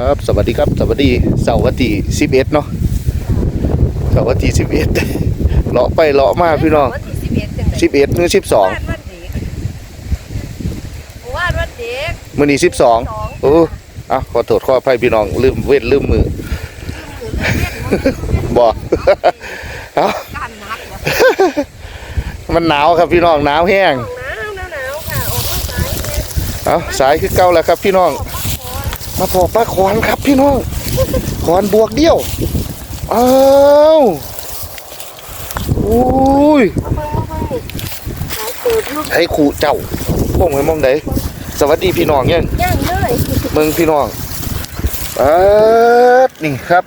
ครับ สวัสดีครับ สวัสดีเสาร์วันที่สิบเอ็ดเนาะเสาร์วันที่สิบเอ็ดเลาะไปเลาะมาพี่น้องวันที่สิบเอ็ดจังไดสิบเอ็ดหรือสิบสองวาดวันเด็กวาดวันเด็กมื่อนี้สิบสองสองโอ้อะขอโทษขออภัยพี่น้องลืมเวทลืมมือบ่เอ้าการนัดเหรอมันหนาวครับพี่น้องหนาวแห้งหนาวหนาวหนาวค่ะออกมาสายเนี่ยเอ้าสายคือเก่าแล้วครับพี่น้อง มาพอปลาขอนครับพี่น้อง ขอนบวกเดียวอ้าวอุ้ยมาเบิ่งมาเบิ่งนี่สายเปิดลูกให้ขู่เจ้าพวกไว้มองไดสวัสดีพี่น้องยังย่างเลยเมืองพี่น้องเออนี่ครับ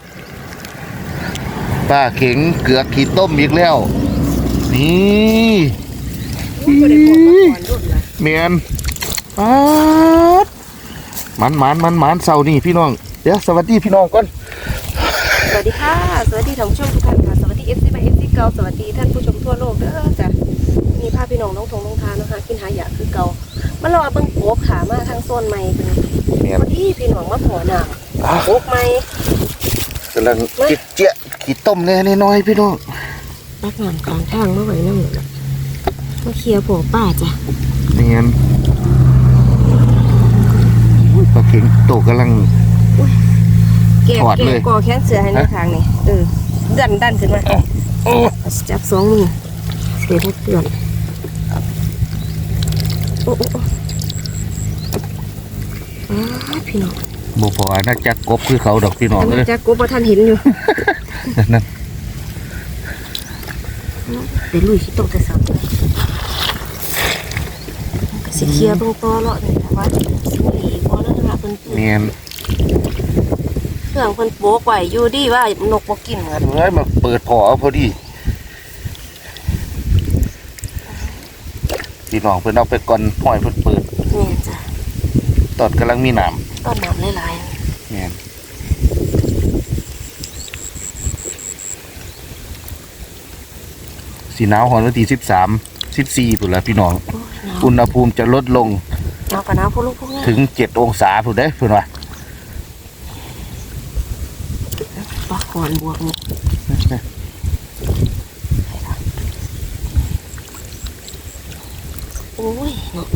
ป้าเข็งเกือกขีดต้มอีกแล้ว นี่บ่ได้บอกมาก่อนรุ่นนะเมียนป๊าด มันมันมันมันเสานี่พี่น้อง เดี๋ยวสวัสดีพี่น้องก่อน สวัสดีค่ะ สวัสดีท่านผู้ชมทุกท่านค่ะสวัสดี FC มา FC เก่าสวัสดีท่านผู้ชมทั่วโลกเด้อจ้ะมีภาพพี่น้องน้องทงน้องทานนะคะกินหายาคือเก่ามันรอเบิ่งโกบขามาทางโซนใหม่เป็นเมียนพอดีพี่น้องมาขอน้อะำโกบใหม่กำลังจิตเจี๊ยะขีดต้มแน่น้อยๆพี่น้องนักงานกลางทางเมื่อไหร่นั่งเลยมาเคลียร์ผัวป้าจ้ะเมียน อุ้ยป้าเข็งโตกำลัง เก็บถอดเก็เลบยกอแขนเสือให้ในทางนี่เออดันดันขึ้นมาโอ้จับสองมือเสียทุกเดือนโอ้โอ้โอ้อ้าพี่น้องบ่พอน่าจะกบคือเขาดอกพี่น้องอันเลนี้ยจะกบว่าท่านเห็นอยู่นั่นเดี๋ยวลุยที่ตกแต่เสาก็สิเคลียร์เบงตอเลาะนี่แต่ว่าสิมีอีกบ่แล้ว นะคะเพิ่นเมียนเครื่องเพิ่นโป๊กไว้อยู่ดีว่านกบ่กินเหมือนเอ้ยมาเปิดพอเอาพอดีพี่น้องเพิ่นเอาไปก่อนห้อยเพิ่นเปิดนี่จ้ะตอนกำลังมีหนามต้นน้ำหลายเมียนสีหนาวหอนวันที่สิบสามสิบสี่พุ่นละพี่น้อง ๆโอ้ยหนาวอุณหภูมิจะลดลงห นาวกับหนาวพวกลูกพวกนี้ถึงเจ็ดองศาพุ่นได้อพุ่นว่าปลาก่อนบวกนี่โอ้ยเนาะ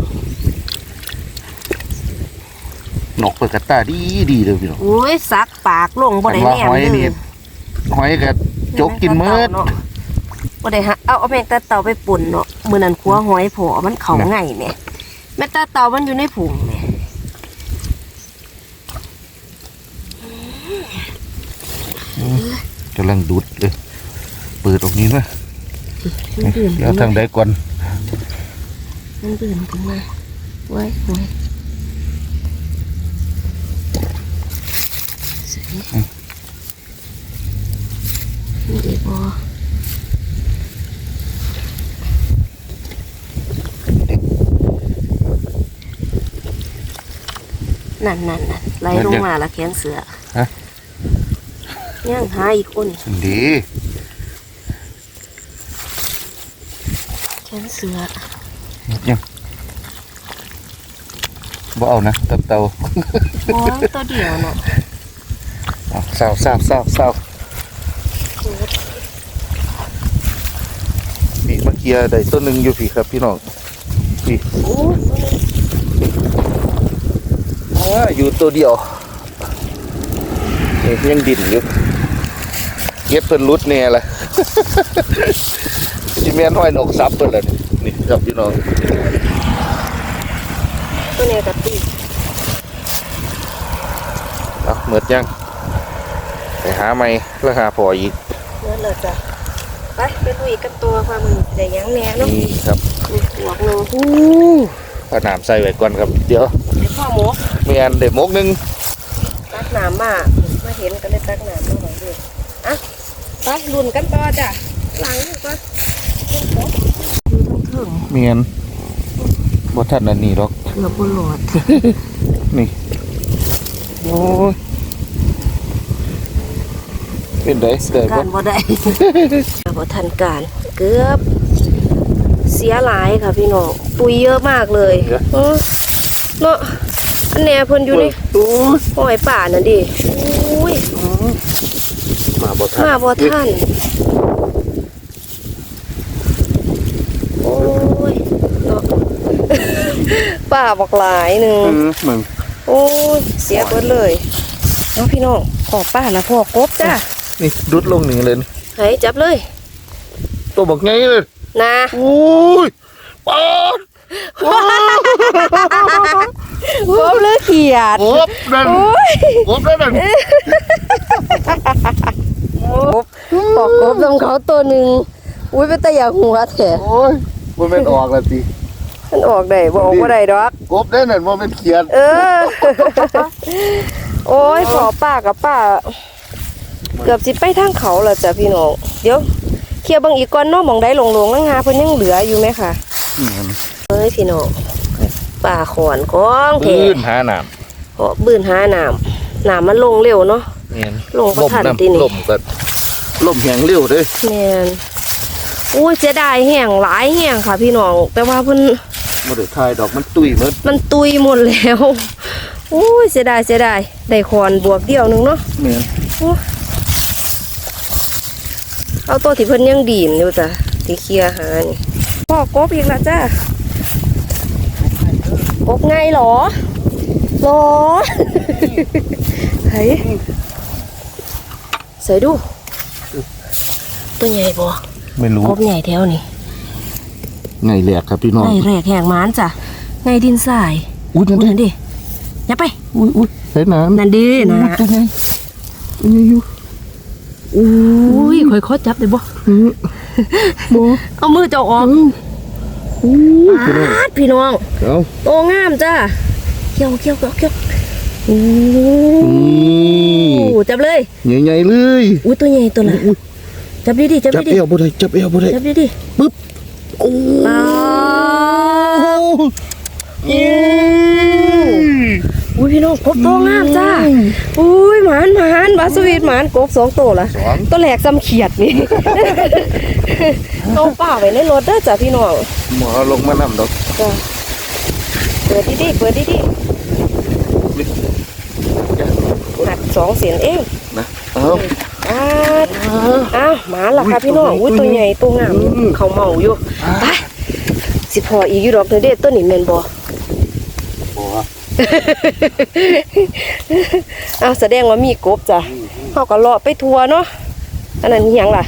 นกเปิดกระตาดีดีเลยพี่น้องโอ้ยซักปากลงบ่ได้ว่าแนมหอยเลนี่ยหอยกับจกกินมืดเนาะบ่ได้ฮะเอาเอาแม่งตาเต่าไปปุ่นเนาะมื้อนั้นขัวหอยผอมันเขาน่ะไงแม่ แม่ตาเต่ามันอยู่ในผุงแม่กำลังดูดเลยเปิดออกนี้นะมันเบื่อเดี๋ยวทางใดก่อนมันเบื่อขึ้นมาไว้หอยสวยนี่ดีบ่ นั่นนั่นนั่นไล่ลงมาละแขนเสือฮะ ย่างหาอีกคนดีแขนเสือยังบ่เอานะเตับเตาโอ้ยตัวเดียวเนาะเอาเศร้าเศร้าเศร้าเศร้านี่เมื่อกี้ได้ต้นหนึ่งอยู่พี่ครับพี่น้องพี่ โอ้ย อ่าอยู่ตัวเดียวนี่ยังดิ่นอยู่เย็บเพิ่นรุดเนี่ยละจิเมียนห้อยนกซับเพิ่นละนี่นี่ครับพี่น้องตัวเนี้ยกับตีเอาเหมือดยังไปหาไม่แล้วหาพออีกเนื้อเลยจ้ะไปไปลุยกันตัวความมือแต่ยังแหน่เนาะนี่ครับมีหัวห นึ่งอู้ผนามใส่ไว้ก่อนครับเดี๋ยวเดี๋ยวพ่อหมกเมียนเด็มกหนึงตักน้ำมามาเห็นกันเลยตักน้ำมาไว้ด้วยอะไปลุ้นกันต่อจ้ะหลังนี่ก็อยู่ทั้งเถิงเมียนบ่ทันอันนี้หรอกเกือบบนหลอดนี่โอ้ยเป็นไดเสยกาบ่รบ่ได้บ่ทันการเกือบ เสียหลายค่ะพี่น้องปุ๋ยเยอะมากเลยเออเนาะอันแน่เพิ่นอยู่ในโอ้ยห้อยป่านั่นดิอุ้ยมาบ่ทันมาบ่ทันโอ้ยเนาะ ป่าบอกหลายหนึ่งเออมึงโอ้ยเสียเบิดเลยเอาพี่น้องขอป้าละพ่อกบจ้านี่ดุดลงนี่เลยนี่ให้จับเลย ตัวบอกไงเลย นะโอ้ยปาดกบเลยเขียดโอบนั่นโอ้ยโอบนั่นกบปอกกบนำเขาตัวหนึ่งอุ้ยเป็นตะอยากหัวแถโอ้ยมันเป็นออกแล้วสิมันออกได้บ่ออกบ่ได้ดอกกบได้นั่นมันเป็นเขียนเออ โอ้ยขอป้ากับป้า เกือบสิไปทางเขาแล้วจ้ะพี่น้อง เดี๋ยว เคลียร์เบางอีกก่อนเนาะหมองได้ลงลงๆนั่งหาเพิ่นยังเหลืออยู่ไหมค่ะเอ้ยพี่น้องป่าขอนของแท้พื้นหาหนามเพราะบืนหาน้ำน้ำมันลงเร็วเนาะเนี่ยลงบ่ทันลมตินี่ลมก็ลมแหงเร็วเด้ยแม่นอุ้ยเสียดายแห้งหลายแห้งค่ะ พี่น้องแต่ว่าเพิ่นมาเดือดทายดอกมันตุยหมดมันตุยหมดแล้วอุ้ยเสียดายเสียดายได้คอนบวกเดียวหนึงเนาะเนี่ย เอาตัวที่เพิ่นยังดีนอยู่จ้ะที่เคลียร์หานี่พ่อกบอีกแล้วจ้ะกบไงหรอหรอเฮ้ยใส่ดู ตัวใหญ่บ่ไม่รู้กบใหญ่แถวนี่ไงแหลกครับพี่น้องไงแรกแหงหมานจ้ะไงดินทรายอุ้ยนั่นอุ้ยดินั่นดิอย่าไปอุ้ยอุ้ยใส่น้ำนั่นดินะตัวไงอันนี้อยู่ อุ้ยค่อยๆจับได้บ่อืมบ่เอามือเจ้าออกอู้พี่น้องปาดพี่น้องเอาโตงามจ้ะเขี้ยวเขี้ยวเขี้ยวเขี้ยวโอ้นี่จับเลยใหญ่ๆเลยอุ้ยตัวใหญ่ตัวละอุ้ยจับดิดิจับจับดิเอดิวบ่ได้จับเอวบ่ได้จับดิดิปึ๊บโอ้ปาดเย้ อุ้ยพี่น้องกบโตงามจ้าอุ้ยหมานหมานบาสวีทหมานกบสองตัวละสอง ตัวแหลกซ้ำเขียดนี่เอาป่าไว้ในรถเด้อจ้ะพี่น้องหมอลงมานำดอกจ้ะเปิดดิดิเปิดดิดิหัดสองเสียนเองนะเอา อ้าวอ้าวหมาล่ะค่ะพี่น้องอุ้ยตัวใหญ่ตัวงามเขาเมาอยู่ไปสิพออีกอยู่ดอกเด้อเด้ตัวนี้แม่นบ่บ่ อ้าวแสดงว่ามีกบจ้ะเฮาก็เลาะไปทัวเนาะอันนั้นอิหยังล่ะ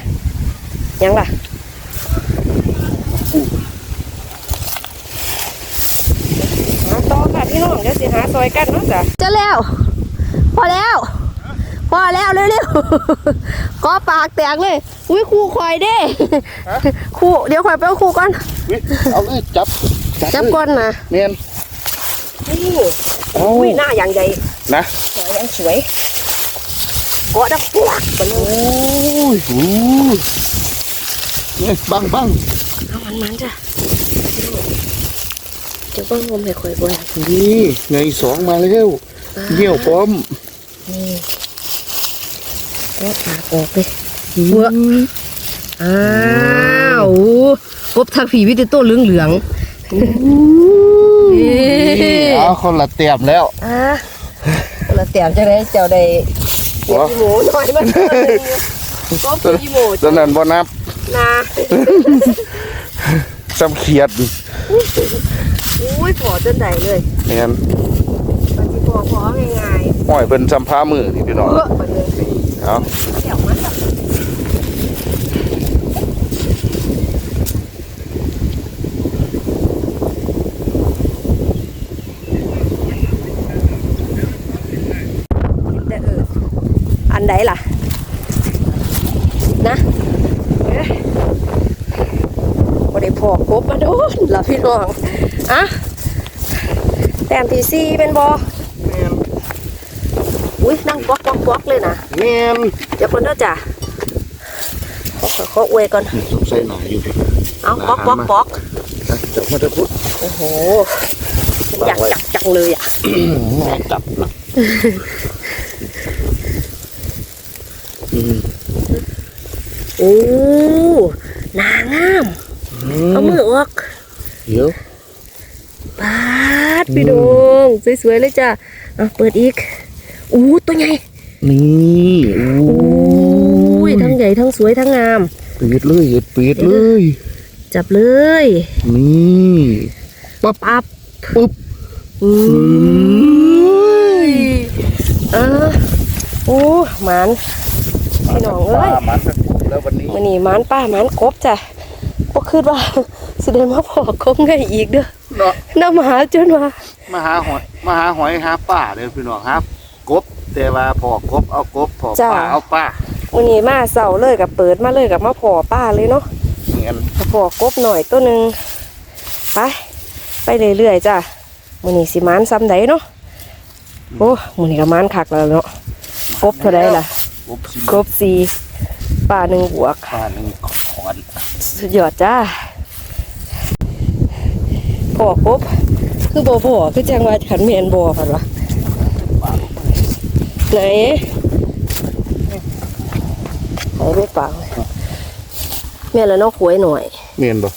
อิหยังล่ะหาต่อค่ะพี่น้องเดี๋ยวสิหาซอยกันเนาะจ้ะเจะแล้ว พอแล้ว พอแล้วเร็วๆก็ปากแตกเลยอุ้ยครูคอยเด้ครูเดี๋ยวคอยไปเอาครูก่อนอุ๊ยเอาเลยจับจับก่อนนะเนียน นี่เอาอุ้ยหน้าอย่างใหญ่นะสวยอย่างสวยเกาะดักปวกไปเลโอ้ยยโอ้ยนี่บังบังเอามันมันจ้ะเดี๋ยวเบิ้งงมให้คอยบ่อยนี่ไงสองมาแล้วเหี่ยวพร้อมนี่ก็ปากออกเลย เว้ออ้าวกบทักผีวิติโต้เหลืองเหลืองๆนี่ เอาคนละเตรียมแล้วอะคนละเตียมจะได้เจ้าได้เก็บอีหมูหน่อยมันก็คืออีหมูตอนนั้นบ่นับนะจำเขียดอุ้ยพอจนได้เลยเนียนปฏิพอพอง่ายห้อยเป็นจำพามือนี่พี่ๆน้องเออไปเลยเอาเดี๋ยวมันจะแต่เออ อันใดล่ะ นะเอ๊ะบ่ได้พอกบมาโดนล่ะพี่น้องอะแต้มที่สี่เป็นบออุ้ยนั่งก๊อกก๊อกก๊อกเลยนะเนียนเดี๋ยวคนเด้อจ้ะขอขอขออวยก่อนนี่สงสัยหนาอยู่พี่เอาก๊อกก๊อกก๊อกนะจับมาจะพุทธโอ้โหมันอยากจับจังเลยอะจับนะอืม โอ้นางามเอามือออกเดี๋ยวปาดพี่ดงสวยๆเลยจ้ะเอาเปิดอีกอู้ตัวใหญ่นี่โอ้อุ้ยทั้งใหญ่ทั้งสวยทั้งงามเปียดเลยเปียดเลย จับเลย นี่ปั๊บปั๊บปุ๊บอืยเออโอ้หมัน พี่น้องเอ้ยมันจะปุ๊บแล้ววันนี้มันนี่หมันป้าหมันกบจ้ะก็คิดว่าสิได้มาพอกบไงอีกเด้อเนาะน้ำหาจนว่ามาหาหอยมาหาหอยหาป่าเลยพี่น้องครับกบแต่ว่าพอกบเอากบพอป่าเอาป่าวันนี้มาเสาเลยกับเปิดมาเลยกับมาพอป้าเลยเนาะเงี้ยมาพอกบหน่อยตัวหนึ่งไปไปเรื่อยๆจ้ะมันนี่สิหมันซ้ำใดเนาะโอ้มันนี่ก็หมันคักแล้วเนาะกบเท่าไรล่ะ กบสีกบสี่ป่าหนึ่งบวกป่าหนึ่งขอนสุดยอดจ้าพอกบคือบ่พอคือจังว่าขันเมียนบ่กันวะไหนไหนไม่ปังแม่แล้วเน้องขวยหน่อยเมียนบ่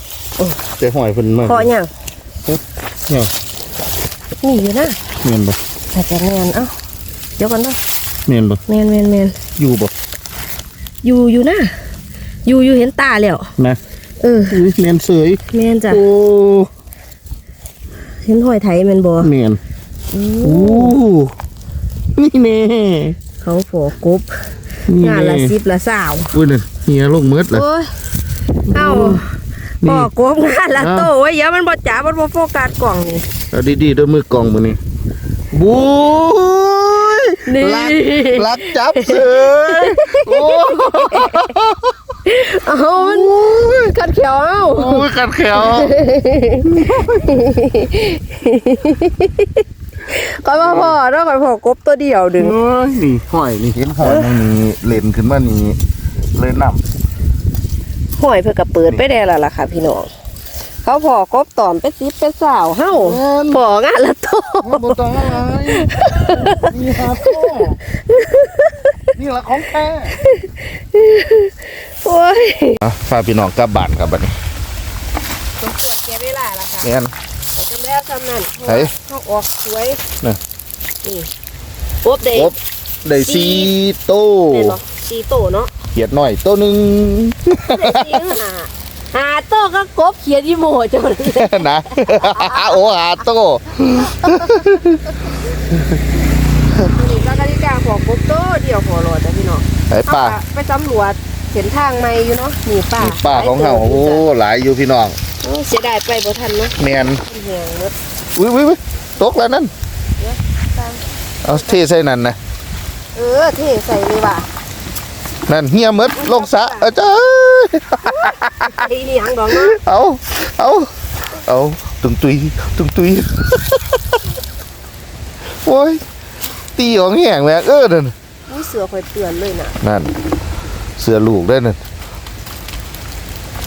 แต่หอยเพิ่นมากพอยังเนี่ยนี่อยู่นะเมียนบ่แต่จะแมนเอ้าเดี๋ยวก่อนเนาะ เมียนบ่แมนแมนแมนอยู่บ่อยู่อยู่นะอยู่อยู่เห็นตาแล้วนะเอออุ้ยเมียนเสยแมนจ้ะโอ้เห็นหอยไทยแมนบ่เมียนอืโอ้มนี่แน่เขาพอกบนี่งานละแน่สิบละสาวอุ้ยนี่เฮียลงมืดเลยโอ้ยเอ้านี่บอกกบงานละเอ้าโตไว้เดี๋ยอะมันบ่จ๋ามันบ่โฟกัสกล่องนี่เอาดีๆด้วยมือกองมือนี่บุ้ย นี่รักรักจับเสยโอ้เอ้ามันกัดเขียวเอ้าโอ้ยกัดแขวก็มาพอเนาะก็พอกบตัวเดียวดึงโอ้ยนี่หอยนี่เห็นหอยตรงนี้เล่นขึ้นมานี่เลยนำหอยเพื่อกระเปิดไปได้แล้วล่ะค่ะพี่น้อง เขาพอกบตอมไปซิบไปสาวเฮ้าพองานละโตบ่ต้องอะไรนี่ฮาโต้นี่ละของแท้โอ้ยพาพี่น้องกลับบ้านครับบัดนี้สมควรแก่เวลาละค่ะแม่นแต่จำแล้วจำนั่นไหน เขาออกสวยน่ะนี่กบเด็ก ครบได้ซีโต้แม่นบ่สีโตเนาะเขียดหน่อยตัวหนึงได้สีหา หาโตก็กบเขียนยี่โมเจ้าเลยนะโอ้หาโต้นี่ก็กติกาของกบโตเดียวพอรอจ้ะพี่น้องไอ้ป้าเอไปสำรวจเห็นทางใหม่อยู่เนาะนี่ป้านี่ป้าของเฮาโอ้หลายอยู่พี่น้องเออเสียดายไปบ่ทันเนาะแมนเหี่ยงหมดอุ้ยอุ้ยอุ้ยตกแล้วนั่นเดี๋ยวตามเอาเทใส่นั่นนะเออเทใส่เลยว่ะ นั่นเฮียหมดลงสระเออจ้าไอ้นี่หยังดอกเนาะเอาเอาเอาตุงตุยตุงตุยโอ้ยตีของแห้งแม่เออนั่นมีเสือคอยเตือนเลยน่ะนั่น เสือลูกได้นั่น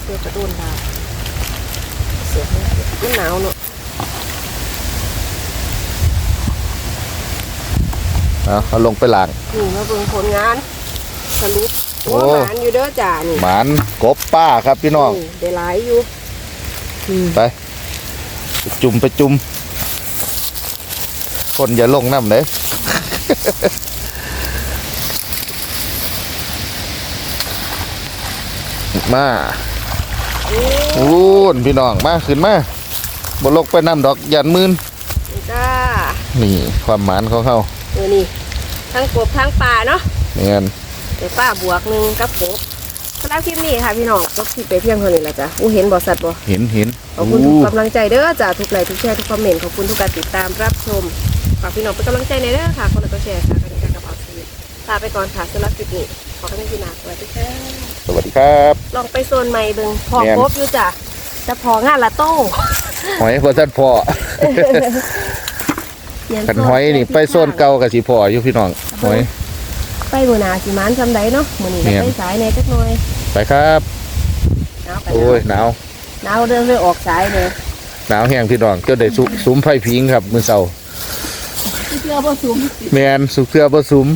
เสือกระโดนดาวเสือมันหนาวเนาะเอาเอาลงไปล้างนี่มาเบิ่งผลงาน สรุปโอ้โอ้หมานอยู่เด้อจ้านี่หมานกบป้าครับพี่น้อง นี่ได้หลายอยู่อืมไป จุ่มไปจุ่มคนอย่าลงน้ำเลยมาโอ้อูนพี่น้องมาขึ้นมาบนลกไปน้ำดอกยันมืนนี่จ้านี่ความหมานของเขาเออนี่ทั้งกบทั้งปลาเนาะ เนี่ย แต่ป้าบวกหนึ่งกับกบสำหรับคลิปนี้ค่ะพี่น้องก็คลิปไปเพียงเท่านี้แหละจ้ะอู้เห็นบอสัตว์บ่เห็นเห็นขอบคุณอู้ทุกกำลังใจเด้อจ้ะทุกไลค์ทุกแชร์ทุกคอมเมนต์ขอบคุณทุกการติดตามรับชมฝากพี่น้องเป็นกำลังใจในอยเด้อค่ะคนละก็แชร์ค่ะกันกันกับเอาชีวิตลาไปก่อนค่ะสำหรับคลิปนี้ขอกันที่นาสวัสดีค่ะสวัสดีครับ ลองไปโซนใหม่เบิ่งพอแม่นครบอยู่จ้ะจะพองานละโต้หอยพอท่านพอเปลี่ยกันหอยนี่ไปโซนเก่ากับสีพออยู่พี่น้องหอย ไปบัวนาสิมานจำได้เนาะมื้อนี้ก็แม่นไปสายในจักหน่อยไปครับหนาวไปโอ้ยหนาวหนาวเดินไปออกสายเลยหนาวแห้งพี่น้องเจ้าได้สุสุมไผ่พิงครับมือเสาเสื้อบ่สูงแมนสุกเทือบ่สุม